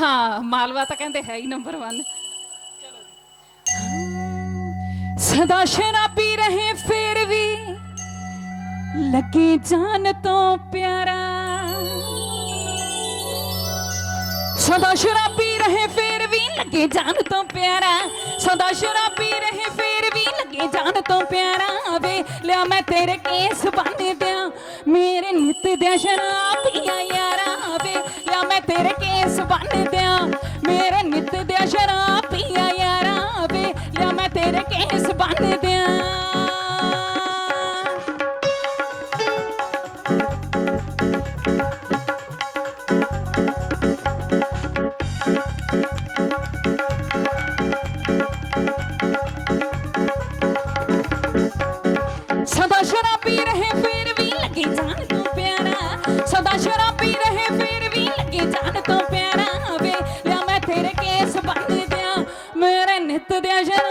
ਹਾਂ, ਮਾਲਵਾ ਤਾਂ ਕਹਿੰਦੇ ਹੈ ਹੀ ਨੰਬਰ 1 ਸਦਾ ਸ਼ਰਾਬੀ ਰਹੇ ਫਿਰ ਵੀ ਲੱਗੇ ਜਾਨ ਤੋਂ ਪਿਆਰਾ। ਸਦਾ ਸ਼ਰਾਬੀ ਰਹੇ ਫੇਰ ਵੀ ਲੱਗੇ ਜਾਨ ਤੋਂ ਪਿਆਰਾ। ਸਦਾ ਸ਼ਰਾਬੀ ਰਹੇ ਫੇਰ ਲੱਗੇ ਜਾਨ ਤੋਂ ਪਿਆਰਾ ਵੇ ਲਿਆ ਮੈਂ ਤੇਰੇ ਕੇਸ ਬੰਨ ਦਿਆਂ। ਮੇਰੇ ਨਿੱਤ ਦੇ ਸ਼ਰਾਬੀਆਂ ਯਾਰਾ ਵੇ ਲਿਆ ਮੈਂ ਤੇਰੇ ਕੇਸ ਬੰਨ ਦਿਆਂ। ਮੇਰੇ ਨਿੱਤ ਦੇ ਸ਼ਰਾਬੀਆਂ ਯਾਰਾ ਵੇ ਲਿਆ ਮੈਂ ਤੇਰੇ ਕੇਸ ਬੰਨ ਦਿਆਂ।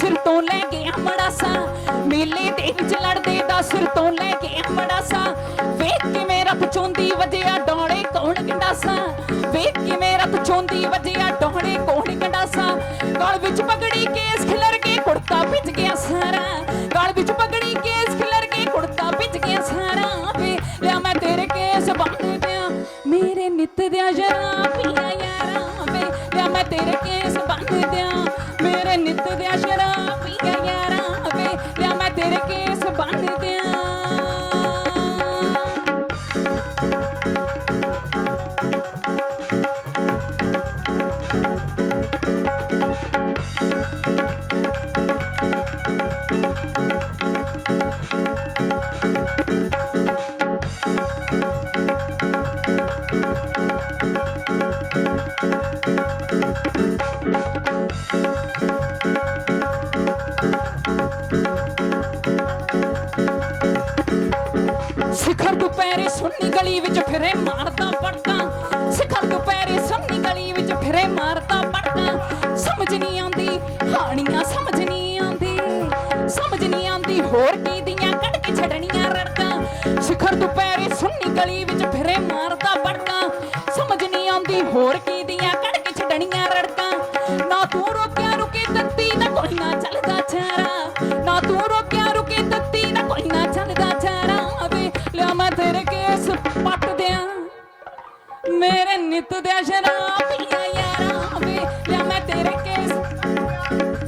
ਸਿਰ ਤੋਂ ਲੈ ਗਿਆ ਮੜਾਸਾ ਮੇਲੇ ਦੇ ਵਿੱਚ ਲੜਦੇ ਦਾ ਸਿਰ ਤੋਂ ਲੈ ਗਿਆ ਮੜਾਸਾ ਵੇਖ ਕੇ ਮੇਰਾ ਪਚੋਂਦੀ ਵਜਿਆ, ਡੋਲੇ ਕੌਣ ਗੰਡਾਸਾ ਵੇਖ ਕੇ ਮੇਰਾ ਪਚੋਂਦੀ ਵਜਿਆ, ਡੋਲੇ ਕੌਣ ਗੰਡਾਸਾ ਗਲ ਵਿੱਚ ਪਗੜੀ ਕੇਸ ਖਿਲਰ ਕੇ ਕੁੜਤਾ ਭਿੱਜ ਗਿਆ ਸਾਰਾ। ਗਲ ਵਿੱਚ ਪਗੜੀ ਕੇਸ ਖਿਲਰ ਕੇ ਕੁੜਤਾ ਭਿੱਜ ਗਿਆ ਸਾਰਾ। ਵੇ, ਲਿਆ ਮੈਂ ਤੇਰੇ ਕੇਸ ਬੰਨ ਦਿਆਂ ਮੇਰੇ ਨਿੱਤ ਦਿਆਂ ਸ਼ਰਾਬੀਆਂ ਗਲੀ ਵਿੱਚ ਫਿਰੇ ਮਾਰਦਾ ਪੜਦਾ ਸਿਖਰ ਦੁਪਹਿਰੇ ਸੁੰਨੀ ਗਲੀ ਵਿੱਚ ਫਿਰੇ ਮਾਰਦਾ ਪੜਦਾ ਸਮਝ ਨਹੀਂ ਆਉਂਦੀ, ਹਾਣੀਆਂ ਸਮਝ ਨਹੀਂ ਆਉਂਦੀ। ਸਮਝ ਨਹੀਂ ਆਉਂਦੀ ਹੋਰ ਕੀ ਦੀਆਂ ਕੱਢ ਕੇ ਛੱਡਣੀਆਂ ਰੜਕਾਂ। ਸਿਖਰ ਦੁਪਹਿਰੇ ਸੁੰਨੀ ਗਲੀ ਵਿੱਚ ਫਿਰੇ ਮਾਰਦਾ ਪੜਦਾ ਸਮਝ ਨਹੀਂ ਆਉਂਦੀ ਹੋਰ ਕੀ ਦੀਆਂ ਕੱਢ ਕੇ ਛੱਡਣੀਆਂ ਰੜਕਾਂ। ਨਾ ਤੂੰ ਨਿੱਤ ਦੇ ਸ਼ਰਾਬੀਆਂ ਯਾਰਾਂ ਵੇ, ਲਿਆ ਮੈਂ ਤੇਰੇ ਕੇਸ।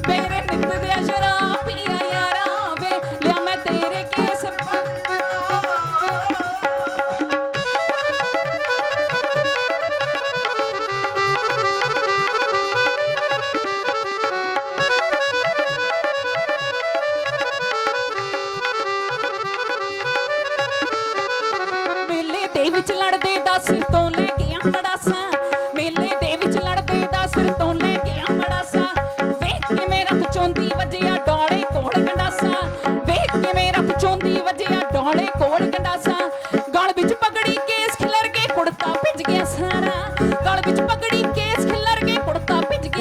ਮੇਰੇ ਨਿੱਤ ਦੇ ਸ਼ਰਾਬੀਆਂ ਯਾਰਾਂ ਵੇ, ਲਿਆ ਮੈਂ ਤੇਰੇ ਕੇਸ। ਮੇਲੇ ਦੇ ਵਿੱਚ ਲੜਦੇ ਦਾ ਸਿਰ ਤੋਂ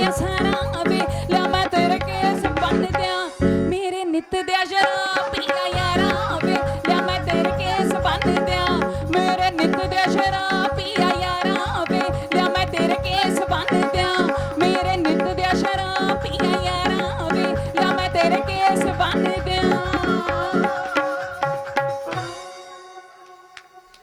ਕੁੜਤਾ ਭਿੱਜ ਗਿਆ ਸਾਰਾ ਵੇ